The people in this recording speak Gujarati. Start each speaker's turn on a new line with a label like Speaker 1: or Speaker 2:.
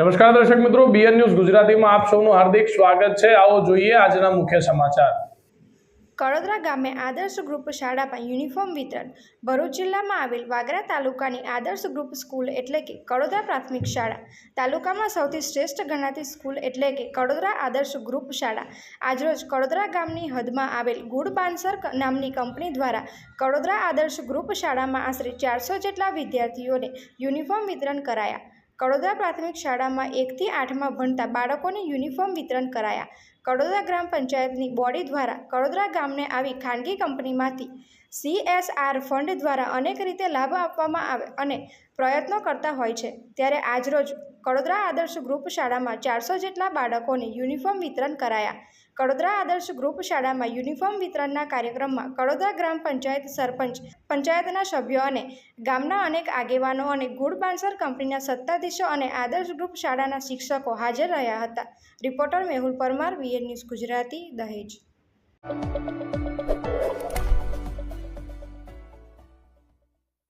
Speaker 1: નમસ્કાર દર્શક મિત્રો બીએન ન્યૂઝ ગુજરાતીમાં આપ સૌનું હાર્દિક સ્વાગત છે. આવો જોઈએ આજના મુખ્ય સમાચાર.
Speaker 2: કડોદરા ગામે આદર્શ ગ્રુપ શાળામાં યુનિફોર્મ વિતરણ. ભરૂચ જિલ્લામાં આવેલ વાગરા તાલુકાની આદર્શ ગ્રુપ સ્કૂલ એટલે કે કડોદરા પ્રાથમિક શાળા. તાલુકામાં સૌથી શ્રેષ્ઠ ગણાતી સ્કૂલ એટલે કે કડોદરા આદર્શ ગ્રુપ શાળા. આજરોજ કડોદરા ગામની હદમાં આવેલ ગુડ બાન્સર નામની કંપની દ્વારા કડોદરા આદર્શ ગ્રુપ શાળામાં આશરે ચારસો જેટલા વિદ્યાર્થીઓને યુનિફોર્મ વિતરણ કરાયા. કડોદરા પ્રાથમિક શાળામાં એકથી આઠમાં ભણતા બાળકોને યુનિફોર્મ વિતરણ કરાયા. કડોદરા ગ્રામ પંચાયતની બોડી દ્વારા કડોદરા ગામને આવી ખાનગી કંપનીમાંથી સીએસઆર ફંડ દ્વારા અનેક રીતે લાભ આપવામાં આવે અને પ્રયત્નો કરતા હોય છે. ત્યારે આજરોજ કડોદરા આદર્શ ગ્રુપ શાળામાં ચારસો જેટલા બાળકોને યુનિફોર્મ વિતરણ કરાયા. કડોદરા આદર્શ ગ્રુપ શાળામાં યુનિફોર્મ વિતરણના કાર્યક્રમમાં કડોદરા ગ્રામ પંચાયત સરપંચ, પંચાયતના સભ્યો અને ગામના અનેક આગેવાનો અને ગુડ બાન્સર કંપનીના સત્તાધીશો અને આદર્શ ગ્રુપ શાળાના શિક્ષકો હાજર રહ્યા હતા. Reporter Mehul Parmar, VN news Gujarati, Dahej.